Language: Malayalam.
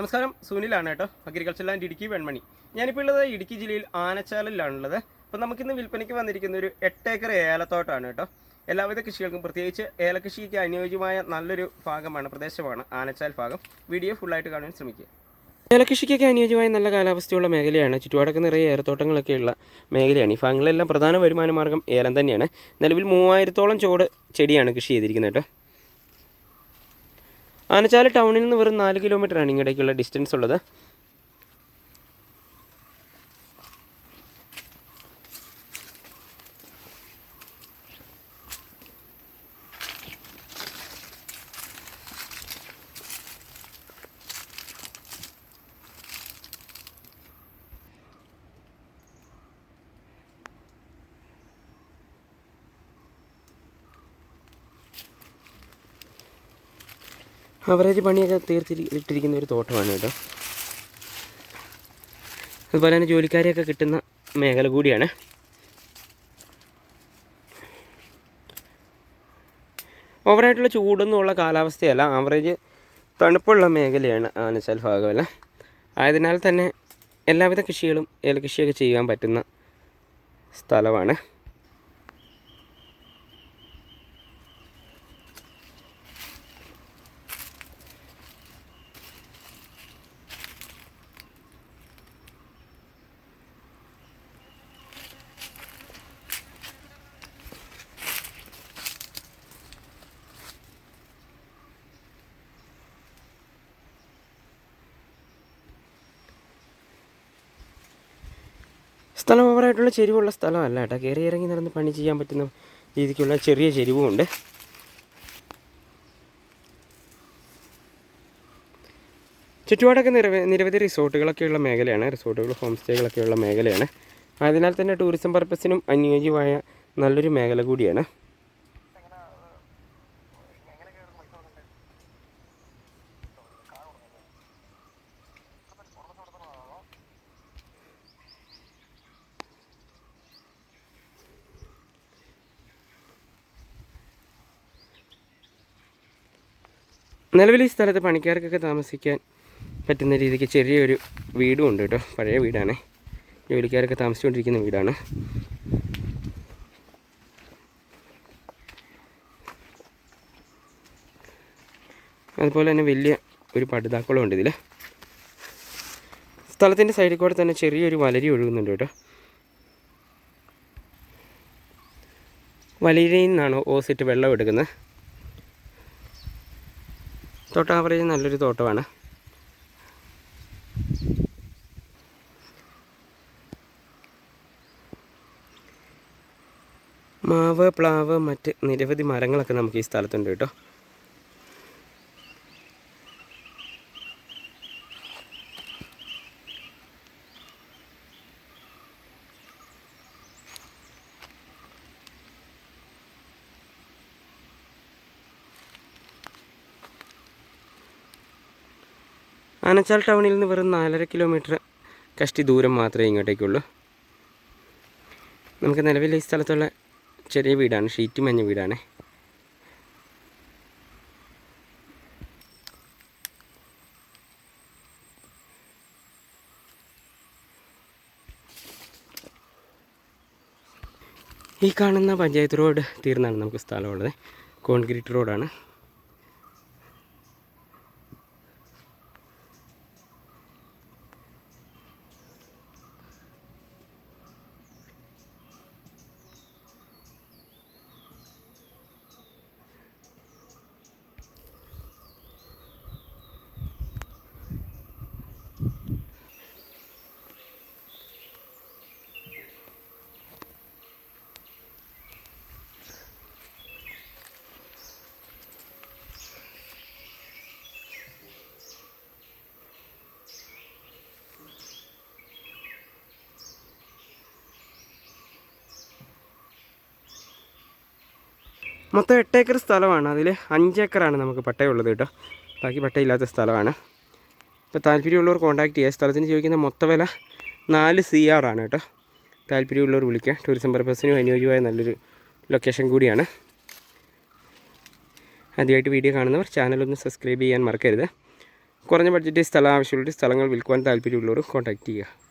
നമസ്കാരം. സുനിലാണ് കേട്ടോ. Agriculture land Idukki Venmani. ഞാനിപ്പോൾ ഉള്ളത് ഇടുക്കി ജില്ലയിൽ ആനച്ചാലിലാണുള്ളത്. അപ്പോൾ നമുക്കിന്ന് വിൽപ്പനയ്ക്ക് വന്നിരിക്കുന്ന ഒരു എട്ടേക്കർ ഏലത്തോട്ടമാണ് കേട്ടോ. എല്ലാവിധ കൃഷികൾക്കും പ്രത്യേകിച്ച് ഏലകൃഷിക്ക് അനുയോജ്യമായ നല്ലൊരു ഭാഗമാണ് പ്രദേശമാണ് ആനച്ചാൽ ഭാഗം. വീഡിയോ ഫുള്ളായിട്ട് കാണാൻ ശ്രമിക്കുക. ഏലകൃഷിക്കൊക്കെ അനുയോജ്യമായ നല്ല കാലാവസ്ഥയുള്ള മേഖലയാണ്. ചുറ്റുപാടൊക്കെ നിറയെ ഏലത്തോട്ടങ്ങളൊക്കെയുള്ള മേഖലയാണ്. ഈ ഭാഗങ്ങളിലെല്ലാം പ്രധാന വരുമാന മാർഗം ഏലം തന്നെയാണ്. നിലവിൽ മൂവായിരത്തോളം ചോട് ചെടിയാണ് കൃഷി ചെയ്തിരിക്കുന്നത് കേട്ടോ. ആനച്ചാൽ ടൗണിൽ നിന്ന് വെറും നാല് കിലോമീറ്ററാണ് ഇങ്ങോട്ടേക്കുള്ള ഡിസ്റ്റൻസ് ഉള്ളത്. അവറേജ് പണിയൊക്കെ തീർത്തി ഇട്ടിരിക്കുന്ന ഒരു തോട്ടമാണ് കേട്ടോ. അതുപോലെ തന്നെ ജോലിക്കാരെയൊക്കെ കിട്ടുന്ന മേഖല കൂടിയാണ്. ഓവറായിട്ടുള്ള ചൂടൊന്നുമുള്ള കാലാവസ്ഥയല്ല ആവറേജ് തണുപ്പുള്ള മേഖലയാണ് ആനച്ചാൽ ഭാഗമല്ല. ആയതിനാൽ തന്നെ എല്ലാവിധ കൃഷികളും ഏലകൃഷിയൊക്കെ ചെയ്യാൻ പറ്റുന്ന സ്ഥലമാണ്. സ്ഥലം ഓവറായിട്ടുള്ള ചെരിവുള്ള സ്ഥലമല്ല കേട്ടോ. കയറി ഇറങ്ങി നടന്ന് പണി ചെയ്യാൻ പറ്റുന്ന രീതിക്കുള്ള ചെറിയ ചെരിവുമുണ്ട്. ചുറ്റുപാടൊക്കെ നിരവ നിരവധി റിസോർട്ടുകളൊക്കെയുള്ള മേഖലയാണ്. റിസോർട്ടുകൾ ഹോം സ്റ്റേകളൊക്കെയുള്ള മേഖലയാണ്. അതിനാൽ തന്നെ ടൂറിസം പർപ്പസിനും അനുയോജ്യമായ നല്ലൊരു മേഖല കൂടിയാണ്. നിലവിൽ ഈ സ്ഥലത്ത് പണിക്കാർക്കൊക്കെ താമസിക്കാൻ പറ്റുന്ന രീതിക്ക് ചെറിയൊരു വീടും ഉണ്ട് കേട്ടോ. പഴയ വീടാണ്. ജോലിക്കാരൊക്കെ താമസിച്ചുകൊണ്ടിരിക്കുന്ന വീടാണ്. അതുപോലെ തന്നെ വലിയ ഒരു പടുതാക്കുളം ഉണ്ട് ഇതിൽ സ്ഥലത്തിന്റെ സൈഡിൽ കൂടെ തന്നെ ചെറിയൊരു വലരി ഒഴുകുന്നുണ്ട് കേട്ടോ. വലരിയിൽ നിന്നാണ് ഓസിറ്റ് വെള്ളം എടുക്കുന്നത്. തോട്ടം ആവറേജ് നല്ലൊരു തോട്ടമാണ്. മാവ് പ്ലാവ് മറ്റ് നിരവധി മരങ്ങളൊക്കെ നമുക്ക് ഈ സ്ഥലത്തുണ്ട് കേട്ടോ. ആനച്ചാൽ ടൗണിൽ നിന്ന് വെറും നാലര കിലോമീറ്റർ കഷ്ടി ദൂരം മാത്രമേ ഇങ്ങോട്ടേക്കുള്ളൂ. നമുക്ക് നിലവിൽ ഈ സ്ഥലത്തുള്ള ചെറിയ വീടാണ് ഷീറ്റ് മഞ്ഞ വീടാണ്. ഈ കാണുന്ന പഞ്ചായത്ത് റോഡ് തീർന്നാണ് നമുക്ക് സ്ഥലമുള്ളത്. കോൺക്രീറ്റ് റോഡാണ്. മൊത്തം എട്ട് ഏക്കർ സ്ഥലമാണ്. അതിൽ അഞ്ച് ഏക്കറാണ് നമുക്ക് പട്ടയമുള്ളത് കേട്ടോ. ബാക്കി പട്ടയില്ലാത്ത സ്ഥലമാണ്. ഇപ്പോൾ താല്പര്യമുള്ളവർ കോൺടാക്ട് ചെയ്യുക. സ്ഥലത്തിന് ചോദിക്കുന്ന മൊത്ത വില നാല് സി ആർ ആണ് കേട്ടോ. താല്പര്യമുള്ളവർ വിളിക്കുക. ടൂറിസം പർപ്പസിനും അനുയോജ്യമായ നല്ലൊരു ലൊക്കേഷൻ കൂടിയാണ്. ആദ്യമായിട്ട് വീഡിയോ കാണുന്നവർ ചാനലൊന്ന് സബ്സ്ക്രൈബ് ചെയ്യാൻ മറക്കരുത്. കുറഞ്ഞ ബഡ്ജറ്റിൽ സ്ഥലം ആവശ്യമുള്ള സ്ഥലങ്ങൾ വിൽക്കുവാൻ താല്പര്യമുള്ളവർ കോൺടാക്ട് ചെയ്യുക.